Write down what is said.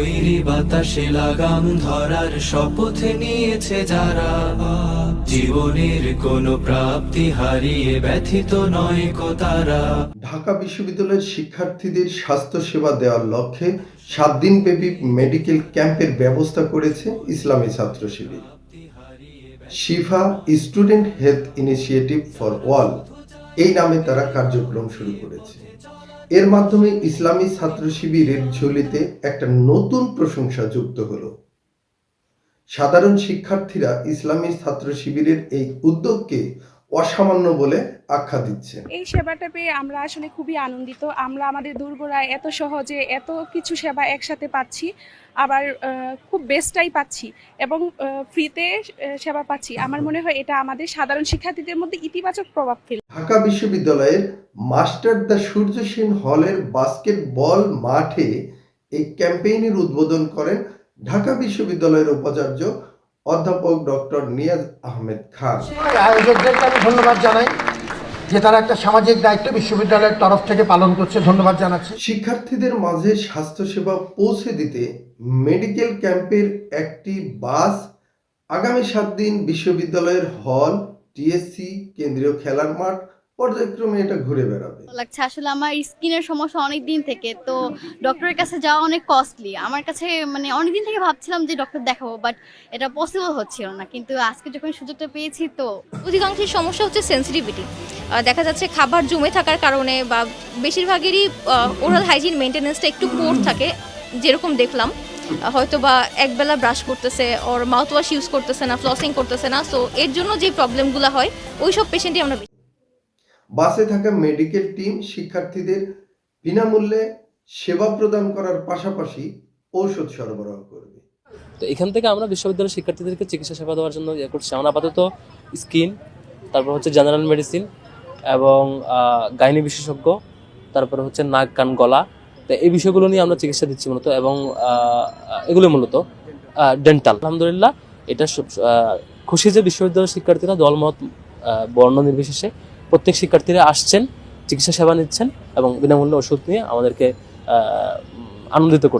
তৈরি বাতাসে লাগাম ধরার শপথ নিয়েছে যারা। জীবনের কোনো প্রাপ্তি হারিয়ে ব্যথিত নয় কো তারা। ঢাকা বিশ্ববিদ্যালয়ের শিক্ষার্থীদের স্বাস্থ্যসেবা দেওয়ার লক্ষ্যে সাত দিন দিনব্যাপী মেডিকেল ক্যাম্পের ব্যবস্থা করেছে Islami Chhatra Shibir. Shifa student health initiative for all এই নামে তারা কার্যক্রম শুরু করেছে। এর মাধ্যমে ইসলামী ছাত্র শিবিরের ঝুলিতে একটা নতুন প্রশংসা যুক্ত হলো। সাধারণ শিক্ষার্থীরা ইসলামী ছাত্র শিবিরের এই উদ্যোগকে অসামান্য বলে আখ্যা দিচ্ছেন এই সেবাটা পেয়ে আমরা আসলে খুবই আনন্দিত। আমরা আমাদের দুর্গরায় এত সহজে এত কিছু সেবা একসাথে পাচ্ছি আবার খুব বেস্টটাই পাচ্ছি এবং ফ্রিতে সেবা পাচ্ছি। আমার মনে হয় এটা আমাদের সাধারণ শিক্ষার্থীদের মধ্যে ইতিবাচক প্রভাব ফেলে। ঢাকা বিশ্ববিদ্যালয়ের মাস্টার দ্য সূর্য সেন হলের বাস্কেটবল মাঠে এই ক্যাম্পেইনের উদ্বোধন করেন ঢাকা বিশ্ববিদ্যালয়ের উপাচার্য অধ্যাপক ডক্টর নিয়াজ আহমেদ খান। আয়োজকদেরকে আমি ধন্যবাদ জানাই যে তারা একটা সামাজিক দায়িত্ব বিশ্ববিদ্যালয়ের তরফ থেকে পালন করছে ধন্যবাদ জানাচ্ছি। শিক্ষার্থীদের মাঝে স্বাস্থ্যসেবা পৌঁছে দিতে মেডিকেল ক্যাম্পের একটি বাস আগামী সাত দিন বিশ্ববিদ্যালয়ের হল টিএসসি কেন্দ্রীয় খেলার মাঠ পর্যায়ক্রমে এটা ঘুরে বেড়াবে। লাগছে আসলে আমার স্কিনের সমস্যা অনেক দিন থেকে তো ডক্টরের কাছে যাওয়া অনেক কস্টলি আমার কাছে মানে অনেক দিন থেকে ভাবছিলাম যে ডক্টর দেখাবো বাট এটা পসিবল হচ্ছিল না। কিন্তু আজকে যখন সুযোগটা পেয়েছি তো অধিকাংশের সমস্যা হচ্ছে সেন্সিটিভিটি দেখা যাচ্ছে খাবার জমে থাকার কারণে বা বেশিরভাগেরই ওরাল হাইজিন মেনটেনেন্সটা একটু পোর থাকে যেরকম দেখলাম। হয়তো বা একবেলা ব্রাশ করতেছে ওর মাউথ ওয়াশ ইউজ করতেছে না ফ্লসিং করতেছে না সো এর জন্য যে প্রবলেমগুলো হয় ওই সব পেশেন্টই আমরা বাসে থাকা মেডিকেল টিম শিক্ষার্থীদের বিনামূল্যে সেবা প্রদান করার পাশাপাশি ঔষধ সরবরাহ করবে। তো এখান থেকে আমরা বিশ্ববিদ্যালয়ের শিক্ষার্থীদেরকে চিকিৎসা সেবা দেওয়ার জন্য ইয়ে করছি। আমরা আপাতত স্কিন, তারপর হচ্ছে জেনারেল মেডিসিন এবং গাইনি বিশেষজ্ঞ, তারপরে হচ্ছে নাক, কান, গলা। তো এই বিষয়গুলো নিয়ে আমরা চিকিৎসা দিচ্ছি মূলত এবং এগুলো মূলত ডেন্টাল আলহামদুলিল্লাহ এটা খুশি যে বিশ্ববিদ্যালয়ের শিক্ষার্থীরা দলমত বর্ণ নির্বিশেষে প্রত্যেক শিক্ষার্থীরা আসছেন চিকিৎসা সেবা নিচ্ছেন এবং বিনামূল্যে ওষুধ নিয়ে আমাদেরকে আনন্দিত করছেন।